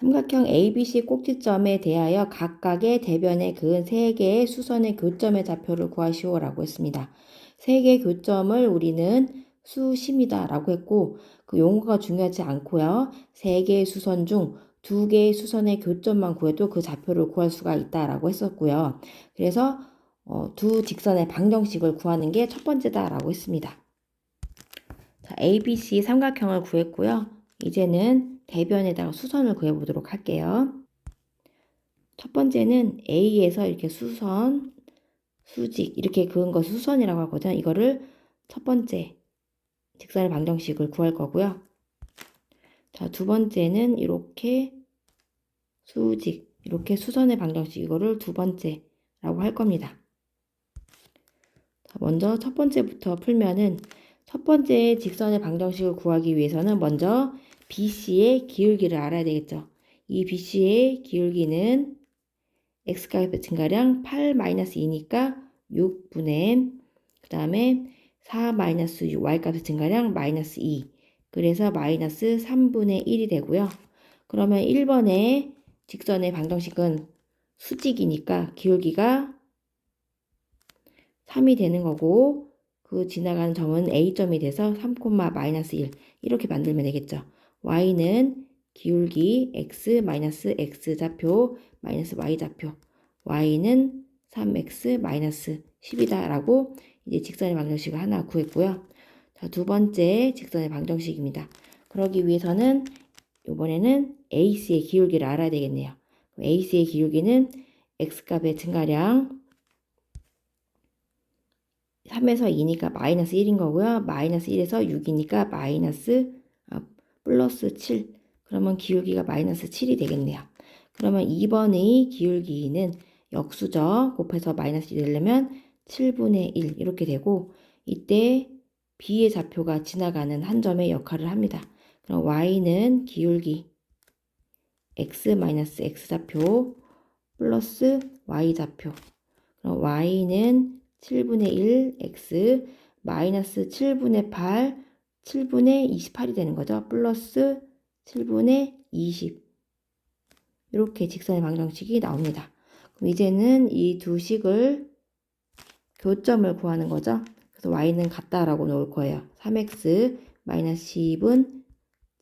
삼각형 ABC 꼭지점에 대하여 각각의 대변에 그은 세 개의 수선의 교점의 좌표를 구하시오라고 했습니다. 세 개의 교점을 우리는 수심이다 라고 했고 그 용어가 중요하지 않고요. 세 개의 수선 중 두 개의 수선의 교점만 구해도 그 좌표를 구할 수가 있다라고 했었고요. 그래서 어, 두 직선의 방정식을 구하는 게 첫 번째다라고 했습니다. 자, ABC 삼각형을 구했고요. 이제는 대변에다가 수선을 구해보도록 할게요. 첫 번째는 A에서 이렇게 수선, 수직 이렇게 그은 거 수선이라고 하거든요. 이거를 첫 번째 직선의 방정식을 구할 거고요. 자, 두 번째는 이렇게 수직, 이렇게 수선의 방정식 이거를 두 번째라고 할 겁니다. 자, 먼저 첫 번째부터 풀면은 첫 번째 직선의 방정식을 구하기 위해서는 먼저 BC의 기울기를 알아야 되겠죠. 이 BC의 기울기는 x값의 증가량 8-2니까 6분의 그 다음에 4-6 y값의 증가량 마이너스 2 그래서 마이너스 3분의 1이 되고요. 그러면 1번의 직선의 방정식은 수직이니까 기울기가 3이 되는 거고 그 지나가는 점은 A점이 돼서 3, 마이너스 1 이렇게 만들면 되겠죠. Y는 기울기 X 마이너스 X 좌표 마이너스 Y 좌표 Y는 3X 마이너스 10이다 라고 이제 직선의 방정식을 하나 구했고요. 자, 두 번째 직선의 방정식입니다. 그러기 위해서는 이번에는 AC의 기울기를 알아야 되겠네요. AC의 기울기는 X값의 증가량 3에서 2니까 마이너스 1인 거고요. 마이너스 1에서 6이니까 마이너스 아, 플러스 7. 그러면 기울기가 마이너스 7이 되겠네요. 그러면 2번의 기울기는 역수죠. 곱해서 마이너스 1이 되려면 7분의 1 이렇게 되고 이때 B의 좌표가 지나가는 한 점의 역할을 합니다. 그럼 Y는 기울기 X-X 좌표 플러스 Y 좌표 그럼 Y는 7분의 1 X 마이너스 7분의 8 7분의 28이 되는 거죠. 플러스 7분의 20 이렇게 직선의 방정식이 나옵니다. 그럼 이제는 이 두 식을 교점을 구하는 거죠. 그래서 y는 같다라고 놓을 거예요. 3x 마이너스 10은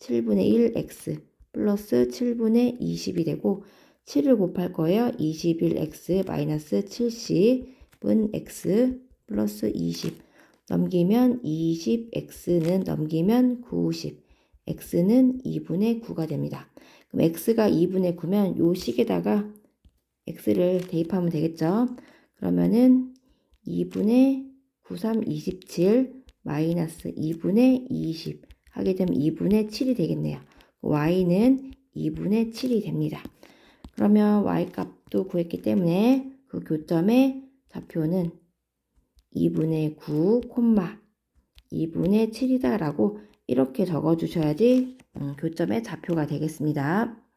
7분의 1x 플러스 7분의 20이 되고 7을 곱할 거예요. 21x 마이너스 70은 x 플러스 20 넘기면 20x는 넘기면 90 x는 2분의 9가 됩니다. 그럼 x가 2분의 9면 요 식에다가 x를 대입하면 되겠죠. 그러면은 2분의 93, 27 마이너스 2분의 20 하게 되면 2분의 7이 되겠네요. y는 2분의 7이 됩니다. 그러면 y 값도 구했기 때문에 그 교점의 좌표는 2분의 9, 2분의 7이다 라고 이렇게 적어 주셔야지 음, 교점의 좌표가 되겠습니다.